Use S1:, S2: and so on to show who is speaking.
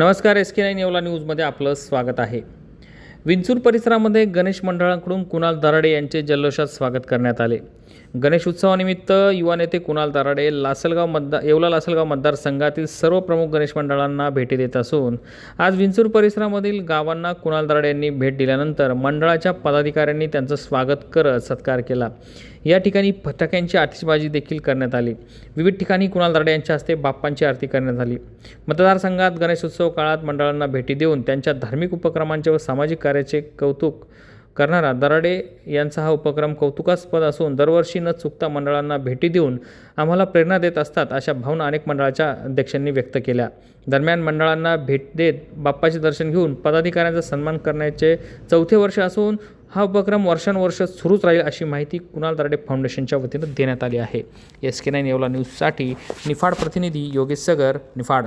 S1: नमस्कार S K nine Yeola न्यूजमध्ये आपलं स्वागत आहे. विंचूर परिसरामध्ये गणेश मंडळाकडून कुणाल दराडे यांचे जल्लोषात स्वागत करण्यात आले. गणेश उत्सवानिमित्त युवा नेते कुणाल दराडे लासलगाव मतदार येवला लासलगाव मतदारसंघातील सर्व प्रमुख गणेश मंडळांना भेटी देत असून आज विंचूर परिसरामधील गावांना कुणाल दराडे यांनी भेट दिल्यानंतर मंडळाच्या पदाधिकाऱ्यांनी त्यांचं स्वागत करत सत्कार केला. या ठिकाणी फटाक्यांची आतिषबाजी देखील करण्यात आली. विविध ठिकाणी कुणाल दराडे यांच्या हस्ते बाप्पांची आरती करण्यात आली. मतदारसंघात गणेशोत्सव काळात मंडळांना भेटी देऊन त्यांच्या धार्मिक उपक्रमांचे व सामाजिक कार्याचे कौतुक करणारा दराडे यांचा हा उपक्रम कौतुकास्पद असून दरवर्षी न चुकता मंडळांना भेटी देऊन आम्हाला प्रेरणा देत असतात अशा भावना अनेक मंडळाच्या अध्यक्षांनी व्यक्त केल्या. दरम्यान मंडळांना भेट देत बाप्पाचे दर्शन घेऊन पदाधिकाऱ्यांचा सन्मान करण्याचे चौथे वर्ष असून हा उपक्रम वर्षानुवर्ष सुरूच राहील अशी माहिती कुणाल दराडे फाउंडेशनच्या वतीनं देण्यात आली आहे. एस के नाईन येवला न्यूजसाठी निफाड प्रतिनिधी योगेश सगर निफाड.